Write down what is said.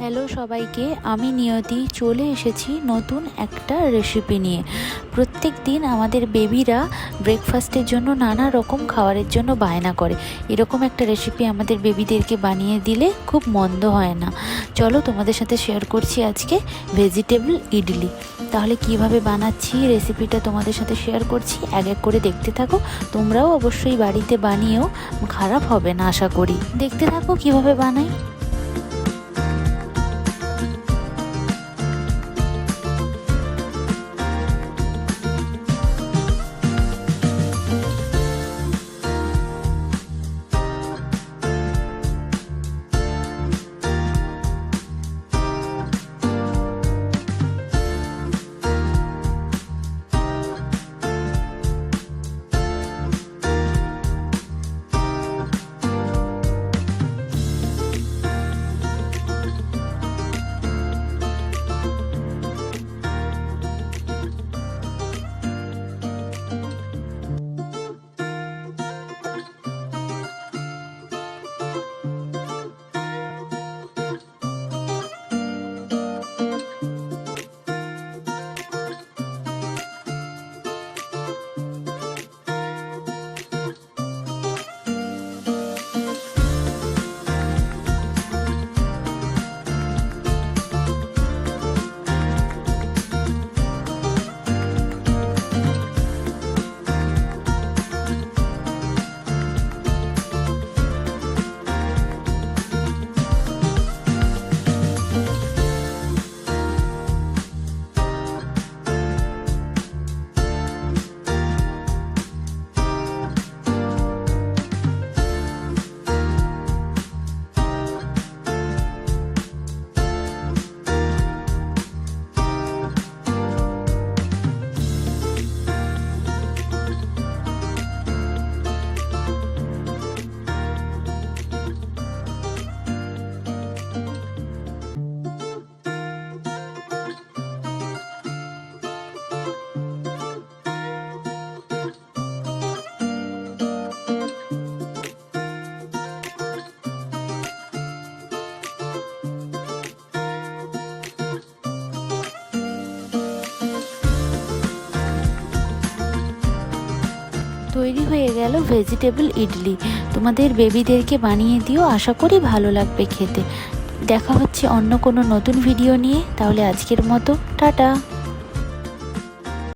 Hello সবাইকে, আমি নিয়তি চলে এসেছি নতুন একটা রেসিপি নিয়ে। প্রত্যেক দিন আমাদের বেবিরা ব্রেকফাস্টের জন্য নানা রকম খাবারের জন্য বায়না করে। এরকম একটা রেসিপি আমাদের বেবিদেরকে বানিয়ে দিলে খুব মন্দ হয় না। চলো তোমাদের সাথে শেয়ার করছি আজকে ভেজিটেবল ইডলি তাহলে কীভাবে বানাচ্ছি রেসিপিটা তোমাদের সাথে শেয়ার করছি, এক এক করে দেখতে থাকো। তোমরাও অবশ্যই বাড়িতে বানিয়েও খারাপ হবে না, আশা করি। দেখতে থাকো কীভাবে বানাই। তৈরি হয়ে গেল ভেজিটেবল ইডলি। তোমাদের বেবিদেরকে বানিয়ে দিও, আশা করি ভালো লাগবে খেতে। দেখা হচ্ছে অন্য কোনো নতুন ভিডিও নিয়ে। তাহলে আজকের মতো, টাটা।